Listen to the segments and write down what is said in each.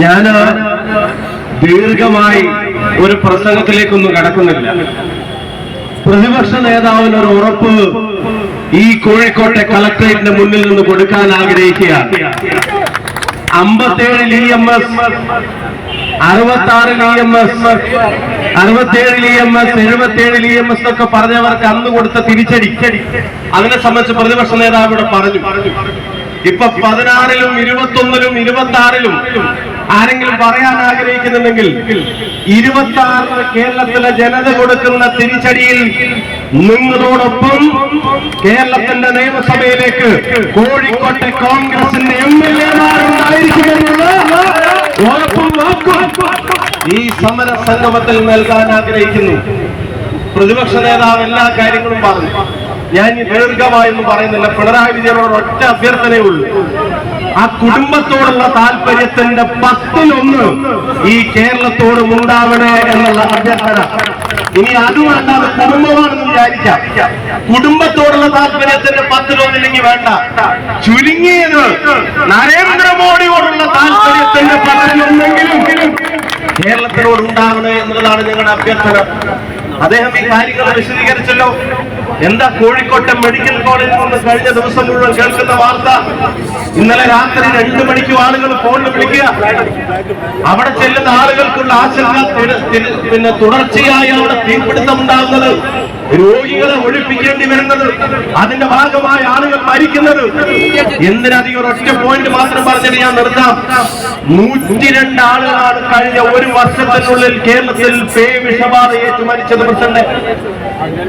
ഞാൻ ദീർഘമായി ഒരു പ്രസംഗത്തിലേക്കൊന്നും കടക്കുന്നില്ല. പ്രതിപക്ഷ നേതാവിന് ഒരു ഉറപ്പ് ഈ കോഴിക്കോട്ടെ കളക്ടറേറ്റിന്റെ മുന്നിൽ നിന്ന് കൊടുക്കാൻ ആഗ്രഹിക്കുകയാണ്. അമ്പത്തേഴിൽ ഇ എം എസ് അറുപത്തി ആറിൽ ഇ എം എസ് അറുപത്തേഴിൽ ഇ എം എസ് എഴുപത്തേഴിൽ ഇ എം എസ് എന്നൊക്കെ പറഞ്ഞവർക്ക് അന്ന് കൊടുത്ത തിരിച്ചടി. അതിനെ സംബന്ധിച്ച് പ്രതിപക്ഷ നേതാവ് ഇവിടെ പറഞ്ഞു. ഇപ്പൊ പതിനാറിലും ഇരുപത്തൊന്നിലും ഇരുപത്തി ആറിലും ആരെങ്കിലും പറയാൻ ആഗ്രഹിക്കുന്നുണ്ടെങ്കിൽ ഇരുപത്തി ആറിന് കേരളത്തിലെ ജനത കൊടുക്കുന്ന തിരിച്ചടിയിൽ നിങ്ങളോടൊപ്പം കേരളത്തിന്റെ നിയമസഭയിലേക്ക് കോഴിക്കോട്ടെ കോൺഗ്രസിന്റെ എം എൽ എമാരുണ്ടായിരിക്കുമെന്നുള്ള ഉറപ്പും ഈ സമര സംഗമത്തിൽ നൽകാൻ ആഗ്രഹിക്കുന്നു. പ്രതിപക്ഷ നേതാവ് എല്ലാ കാര്യങ്ങളും പറഞ്ഞു. ഞാൻ ദീർഘമായൊന്നും പറയുന്നില്ല. പിണറായി വിജയനോട് ഒറ്റ അഭ്യർത്ഥനയേ ഉള്ളൂ. ആ കുടുംബത്തോടുള്ള താല്പര്യത്തിന്റെ പത്തിലൊന്ന് ഈ കേരളത്തോടും ഉണ്ടാവണേ എന്നുള്ള അഭ്യർത്ഥന. ഇനി അത് വേണ്ട അത് കുടുംബമാണെന്ന് വിചാരിക്കാം. കുടുംബത്തോടുള്ള താല്പര്യത്തിന്റെ പത്തിലൊന്നില്ലെങ്കിൽ വേണ്ട. ചുരുങ്ങിയത് നരേന്ദ്രമോദിയോടുള്ള താല്പര്യത്തിന്റെ പത്തിലൊന്നെങ്കിലും കേരളത്തിനോട് ഉണ്ടാവണേ എന്നുള്ളതാണ് ഞങ്ങളുടെ അഭ്യർത്ഥന. അദ്ദേഹം ഈ കാര്യങ്ങൾ വിശദീകരിച്ചല്ലോ. എന്താ കോഴിക്കോട്ടെ മെഡിക്കൽ കോളേജിൽ നിന്ന് കഴിഞ്ഞ ദിവസം മുഴുവൻ കേൾക്കുന്ന വാർത്ത? ഇന്നലെ രാത്രി രണ്ടു മണിക്ക് ആളുകൾ ഫോണിൽ വിളിക്കുക. അവിടെ ചെല്ലുന്ന ആളുകൾക്കുള്ള ആശങ്ക പിന്നെ തുടർച്ചയായി അവിടെ തീപിടുത്തം ഉണ്ടാകുന്നത് രോഗികളെ ഒഴിപ്പിക്കേണ്ടി വരുന്നത് അതിന്റെ ഭാഗമായ ആളുകൾ മരിക്കുന്നത്. എന്തിനധികം ഒരു ഒറ്റ പോയിന്റ് മാത്രം പറഞ്ഞിട്ട് ഞാൻ നിർത്താം. നൂറ്റിരണ്ട് ആളുകളാണ് കഴിഞ്ഞ ഒരു വർഷത്തിനുള്ളിൽ കേരളത്തിൽ പേ ഏറ്റു മരിച്ചത് പ്രസിഡന്റ്.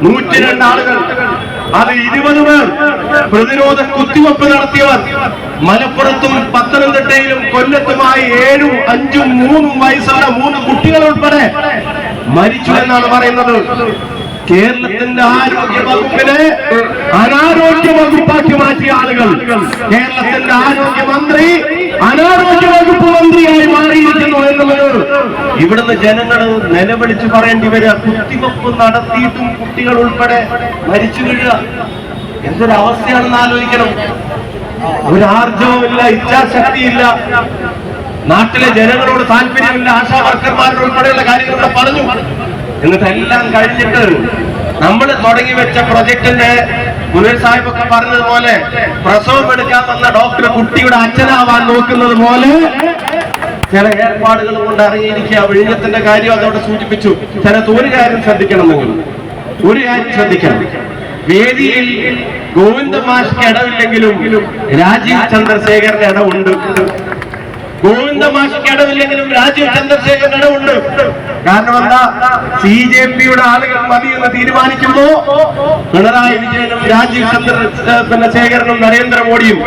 നൂറ്റിരണ്ട് ആളുകൾ. അത് ഇരുപത് പേർ പ്രതിരോധ കുത്തിവെപ്പ് നടത്തിയവർ. മലപ്പുറത്തും പത്തനംതിട്ടയിലും കൊല്ലത്തുമായി ഏഴും അഞ്ചും മൂന്നും വയസ്സുള്ള മൂന്ന് കുട്ടികൾ ഉൾപ്പെടെ മരിച്ചു എന്നാണ് പറയുന്നത്. കേരളത്തിന്റെ ആരോഗ്യ വകുപ്പിനെ അനാരോഗ്യ വകുപ്പാക്കി മാറ്റിയ ആളുകൾ. കേരളത്തിന്റെ ആരോഗ്യമന്ത്രി അനാരോഗ്യ വകുപ്പ് മന്ത്രിയായി മാറിയിരിക്കുന്നു എന്നുള്ളത് ഇവിടുന്ന് ജനങ്ങൾ നിലവിളിച്ച് പറയേണ്ടി വരിക. കുത്തിവെപ്പ് നടത്തിയിട്ടും കുട്ടികൾ ഉൾപ്പെടെ മരിച്ചു വീഴുക. എന്തൊരവസ്ഥയാണെന്ന് ആലോചിക്കണം. ഒരു ആർജവുമില്ല ഇച്ഛാശക്തിയില്ല. നാട്ടിലെ ജനങ്ങളോട് താല്പര്യമില്ല. ആശാ വർക്കർമാരോട് ഉൾപ്പെടെയുള്ള കാര്യങ്ങളൊക്കെ പറഞ്ഞു. എന്നിട്ട് എല്ലാം കഴിഞ്ഞിട്ട് നമ്മൾ തുടങ്ങി വെച്ച പ്രൊജക്ടിന്റെ മുനീർ സാഹിബ് ഒക്കെ പറഞ്ഞതുപോലെ പ്രസവം എടുക്കാൻ വന്ന ഡോക്ടർ കുട്ടിയുടെ അച്ഛനാവാൻ നോക്കുന്നത് പോലെ ചില ഏർപ്പാടുകൾ കൊണ്ട് ഇറങ്ങിയിരിക്കുക വിഴിഞ്ഞത്തിന്റെ കാര്യം അതോടെ സൂചിപ്പിച്ചു. ചിലത് ഒരു കാര്യം ശ്രദ്ധിക്കണമെങ്കിൽ ഒരു കാര്യം ശ്രദ്ധിക്കണം. വേദിയിൽ ഗോവിന്ദ മാഷ്ക്ക് ഇടവില്ലെങ്കിലും രാജീവ് ചന്ദ്രശേഖരന്റെ ഗോവിന്ദ മാഷിക്ക് അടവില്ലെങ്കിലും രാജീവ് ചന്ദ്രശേഖരൻ അടവുണ്ട് കാരണം എന്താ സി ജെ പിയുടെ ആളുകൾ മതി എന്ന് തീരുമാനിക്കുമ്പോ പിണറായി വിജയനും രാജീവ് ചന്ദ്ര പിന്നെ ശേഖരനും നരേന്ദ്രമോദിയും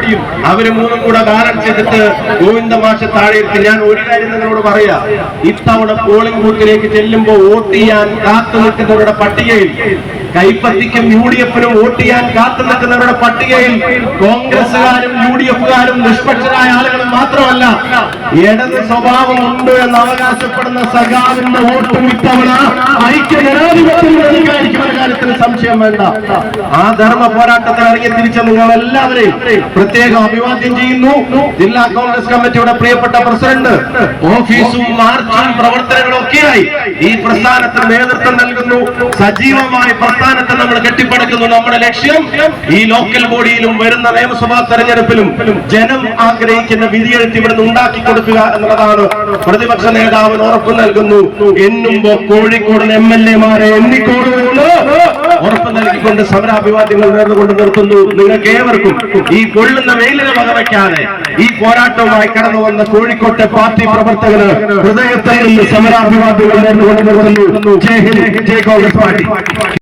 അവർ മൂന്നും കൂടെ ബാലൻസ് ചെയ്തിട്ട് ഗോവിന്ദ മാഷ താഴെ ഇരുത്തി ഞാൻ ഒരു കാര്യം നിങ്ങളോട് പറയാ. ഇത്തവണ പോളിംഗ് ബൂത്തിലേക്ക് ചെല്ലുമ്പോ വോട്ട് ചെയ്യാൻ കാത്തു നിൽക്കുന്നവരുടെ പട്ടികയിൽ കൈപ്പത്തിക്കും യു ഡി എഫിനും വോട്ട് ചെയ്യാൻ കാത്തു നിൽക്കുന്നവരുടെ പട്ടികയിൽ കോൺഗ്രസുകാരും യു ഡി എഫുകാരും നിഷ്പക്ഷരായ ആളുകളും മാത്രമല്ല ഇടത് സ്വഭാവം ഉണ്ട് എന്ന് അവകാശപ്പെടുന്ന സഖാവിന്റെ വോട്ടും ഇത്തവണ ഐക്യ ജനാധിപത്യത്തിന് അധികാരിക്കുമെന്ന കാര്യത്തിൽ സംശയം വേണ്ട. ആ ധർമ്മ പോരാട്ടത്തിൽ ഇറങ്ങി തിരിച്ച നിങ്ങൾ എല്ലാവരെയും പ്രത്യേകം അഭിവാദ്യം ചെയ്യുന്നു. ജില്ലാ കോൺഗ്രസ് കമ്മിറ്റിയുടെ പ്രിയപ്പെട്ട പ്രസിഡന്റ് ഓഫീസും മാർച്ചും പ്രവർത്തനങ്ങളും ഒക്കെയായി ഈ പ്രസ്ഥാനത്തിന് നേതൃത്വം നൽകുന്നു. സജീവമായ പ്രസ്ഥാനത്തെ നമ്മൾ കെട്ടിപ്പടുക്കുന്നു. നമ്മുടെ ലക്ഷ്യം ഈ ലോക്കൽ ബോഡിയിലും വരുന്ന നിയമസഭാ തെരഞ്ഞെടുപ്പിലും ജനം ആഗ്രഹിക്കുന്ന വിധിയെഴുത്ത് ഇവിടുന്ന് ഉണ്ടാക്കി കൊടുക്കുക എന്നുള്ളതാണ് പ്രതിപക്ഷ നേതാവിന് ഉറപ്പ് നൽകുന്നു. എന്നുമ്പോ കോഴിക്കോട് എം എൽ എമാരെ എണ്ണിക്കോടുകൊണ്ട് ഉറപ്പ് നൽകിക്കൊണ്ട് സമരാഭിവാദ്യങ്ങൾ നേർന്നുകൊണ്ട് നിർത്തുന്നു. നിങ്ങൾക്ക് ഏവർക്കും ഈ കൊള്ളുന്ന വെയിലിനെ വകവയ്ക്കാതെ ഈ പോരാട്ടവുമായി കടന്നു വന്ന കോഴിക്കോട്ടെ പാർട്ടി പ്രവർത്തകർ ഹൃദയത്തിൽ നിന്ന് സമരാഭിവാദ്യങ്ങൾ നേർന്നുകൊണ്ട് ജയ് ഹിന്ദ് ജയ് കോൺഗ്രസ് പാർട്ടി.